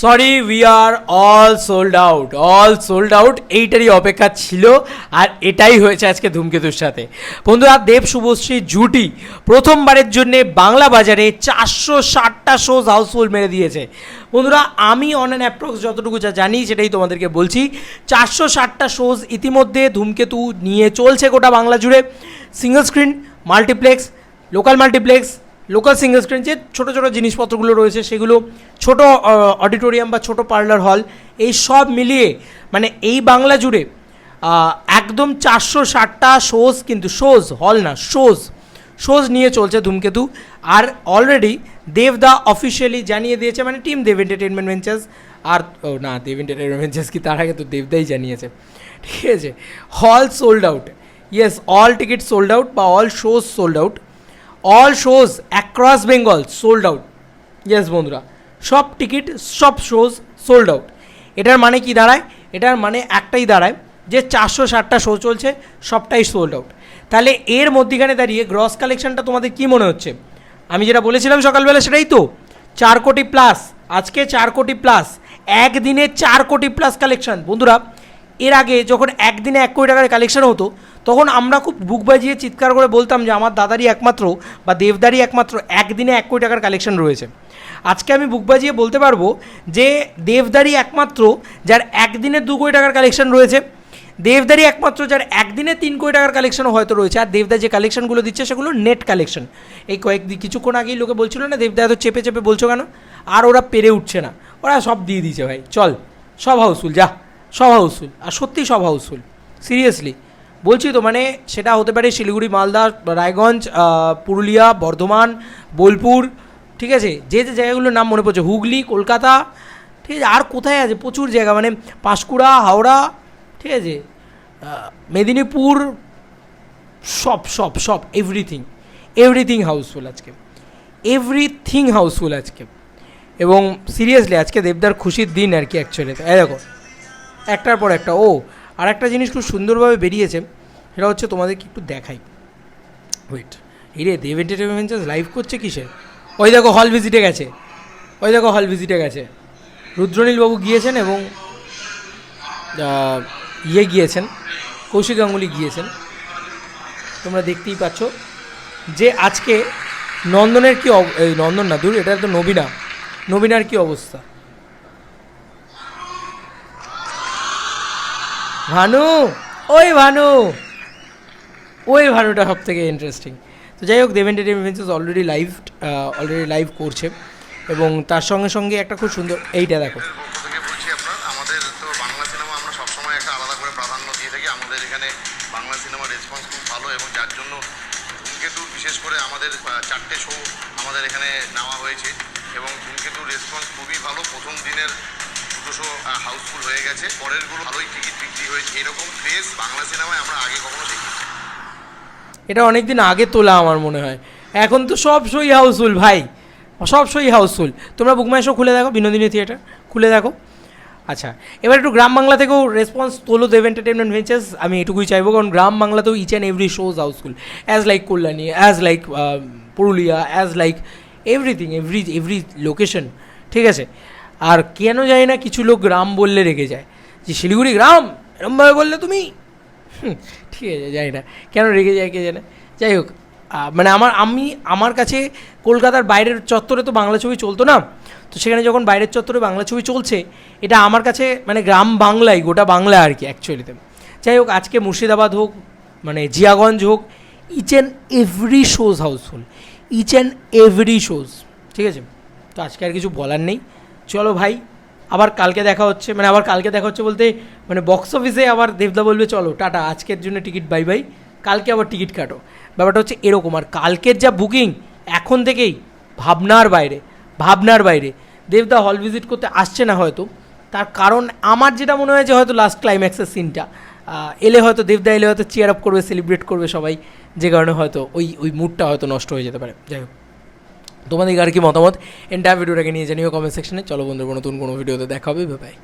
Sorry we are all sold out all sold out এইটারই অপেক্ষা ছিল, আর এটাই হয়েছে আজকে ধূমকেতুর সাথে। বন্ধুরা, দেব শুভশ্রী জুটি প্রথমবারের জন্যে বাংলা বাজারে চারশো ষাটটা শোজ হাউসফুল মেরে দিয়েছে। বন্ধুরা, আমি অন অ্যাপ্রক্স যতটুকু যা জানি সেটাই তোমাদেরকে বলছি। চারশো ষাটটা শোজ ইতিমধ্যে ধূমকেতু নিয়ে চলছে গোটা বাংলা জুড়ে। Single screen multiplex local multiplex local single screen যে ছোটো ছোটো জিনিসপত্রগুলো রয়েছে, সেগুলো ছোট অডিটোরিয়াম বা ছোট পার্লার হল এই সব মিলিয়ে মানে এই বাংলা জুড়ে একদম চারশো ষাটটা শোজ কিন্তু শোজ হল না শোজ শোজ নিয়ে চলছে ধূমকেতু। আর অলরেডি দেবদা অফিসিয়ালি জানিয়ে দিয়েছে মানে টিম দেব এন্টারটেনমেন্ট ভেঞ্চার্স আর, ও, না দেব এন্টারটেনমেন্ট ভেঞ্চার্স কি, তার আগে তো দেবদাই জানিয়েছে। ঠিক আছে? Hall sold out yes all ticket sold out বা all shows sold out all shows across Bengal sold out yes বন্ধুরা, সব টিকিট সব শোজ সোল্ড আউট এটার মানে কি দাঁড়ায়? এটার মানে একটাই দাঁড়ায় যে চারশো ষাটটা শো চলছে, সবটাই সোল্ড আউট তাহলে এর মধ্যিখানে দাঁড়িয়ে গ্রস কালেকশনটা তোমাদের কি মনে হচ্ছে? আমি যেটা বলেছিলাম সকালবেলা সেটাই তো। চার কোটি প্লাস আজকে চার কোটি প্লাস একদিনে চার কোটি প্লাস কালেকশন বন্ধুরা এর আগে যখন একদিনে এক কোটি টাকার কালেকশন হতো, তখন আমরা খুব বুক বাজিয়ে চিৎকার করে বলতাম যে আমার দাদারই একমাত্র বা দেবদারই একমাত্র একদিনে এক কোটি টাকার কালেকশন রয়েছে। আজকে আমি বুক বাজিয়ে বলতে পারব যে দেবদারই একমাত্র যার একদিনে দু কোটি টাকার কালেকশন রয়েছে, দেবদারই একমাত্র যার একদিনে তিন কোটি টাকার কালেকশনও হয়তো রয়েছে, আর দেবদা যে কালেকশনগুলো দিচ্ছে সেগুলো নেট কালেকশন এই কয়েকদিন কিছুক্ষণ আগেই লোকে বলছিল না, দেবদা এত চেপে চেপে বলছো কেন? আর ওরা পেরে উঠছে না। ওরা সব দিয়ে দিয়েছে ভাই, চল, সব হাউসফুল যা। সব হাউসফুল, আর সত্যিই সব হাউসফুল সিরিয়াসলি বলছি তো মানে সেটা হতে পারে শিলিগুড়ি, মালদা, রায়গঞ্জ পুরুলিয়া, বর্ধমান, বোলপুর, ঠিক আছে? যে যে জায়গাগুলোর নাম মনে পড়ছে, হুগলি, কলকাতা, ঠিক আছে? আর কোথায় আছে? প্রচুর জায়গা মানে পাঁশকুড়া, হাওড়া, ঠিক আছে? মেদিনীপুর, সব সব সব এভরিথিং এভরিথিং হাউসফুল আজকে। এভরিথিং হাউসফুল আজকে। এবং সিরিয়াসলি আজকে দেবদার খুশির দিন আর কি অ্যাকচুয়ালি এই দেখো একটার পর একটা। ও আর একটা জিনিস খুব সুন্দরভাবে বেরিয়েছে, সেটা হচ্ছে তোমাদেরকে একটু দেখাই। ওয়েট এই রে, দেব এন্টারটেনমেন্ট লাইভ করছে কিসে? ওই দেখো হল ভিজিটে গেছে। ওই দেখো হল ভিজিটে গেছে। রুদ্রনীলবাবু গিয়েছেন এবং ইয়ে গিয়েছেন, কৌশিক গাঙ্গুলি গিয়েছেন। তোমরা দেখতেই পাচ্ছ যে আজকে নন্দনের কি নন্দন না, দূর, এটা তো নবীনা। নবীনার কি অবস্থা? ভানু, ওই ভানু। ওই ভানুটা সব থেকে ইন্টারেস্টিং তো যাই হোক দেবেন televisions already live already live করছে। এবং তার সঙ্গে সঙ্গে একটা খুব সুন্দর, এইটা দেখো। বিশেষ করে আমাদের চারটে শো আমাদের এখানে নেওয়া হয়েছে। এবং ধূমকেতুর রেসপন্স খুবই ভালো। প্রথম দিনের দুটো শো হাউসফুল হয়ে গেছে। পরেরগুলো ভালোই টিকিট বিক্রি হয়েছে। এরকম ক্রেজ বাংলা সিনেমায় আমরা আগে কখনো দেখি এটা অনেক দিন আগে তোলা আমার মনে হয়। এখন তো সব সই হাউসফুল, ভাই। সব সই হাউসফুল। তোমরা বুকমাই শো খুলে দেখো, বিনোদিনী থিয়েটার খুলে দেখো। আচ্ছা এবার একটু গ্রাম বাংলা থেকেও রেসপন্স তোলো দেব এন্টারটেনমেন্ট ভেঞ্চার্স আমি এটুকুই চাইব, কারণ গ্রাম বাংলাতেও each and every shows housefull. As like Kalyani as like Purulia as like everything every every location ঠিক আছে? আর কেন জানি না কিছু লোক গ্রাম বললে রেগে যায়। যে, শিলিগুড়ি গ্রাম? এরমভাবে বললে তুমি? ঠিক আছে, জানি না। কেন রেগে যায় কে জানে? যাই হোক মানে আমার, আমি, আমার কাছে কলকাতার বাইরের চত্বরে তো বাংলা ছবি চলতো না। তো সেখানে যখন বাইরের চত্বরে বাংলা ছবি চলছে, এটা আমার কাছে মানে গ্রাম বাংলাই, গোটা বাংলা আর কি অ্যাকচুয়ালিতে যাই হোক, আজকে মুর্শিদাবাদ হোক মানে জিয়াগঞ্জ হোক each and every shows housefull each and every shows ঠিক আছে? তো আজকে আর কিছু বলার নেই। চলো ভাই, আবার কালকে দেখা হচ্ছে মানে আবার কালকে দেখা হচ্ছে বলতে মানে বক্স অফিসে আবার দেবদা বলবে, চলো, টাটা, আজকের জন্য টিকিট বাই বাই কালকে আবার টিকিট কাটো। ব্যাপারটা হচ্ছে এরকম, আর কালকের যা বুকিং এখন থেকেই ভাবনার বাইরে ভাবনার বাইরে। দেবদা হল ভিজিট করতে আসছে না হয়তো, তার কারণ আমার যেটা মনে হয় যে হয়তো লাস্ট ক্লাইম্যাক্সের সিনটা এলে হয়তো দেবদা এলে হয়তো চেয়ার আপ করবে সেলিব্রেট করবে সবাই, যে কারণে হয়তো ওই ওই মুডটা হয়তো নষ্ট হয়ে যেতে পারে। যাই হোক। তোমাদের আর কি মতামত? এন্টার ভিডিওটাকে নিয়ে জানিও কমেন্ট সেকশনে চলো বন্ধুরা নতুন কোনো ভিডিওতে দেখা হবে। বাই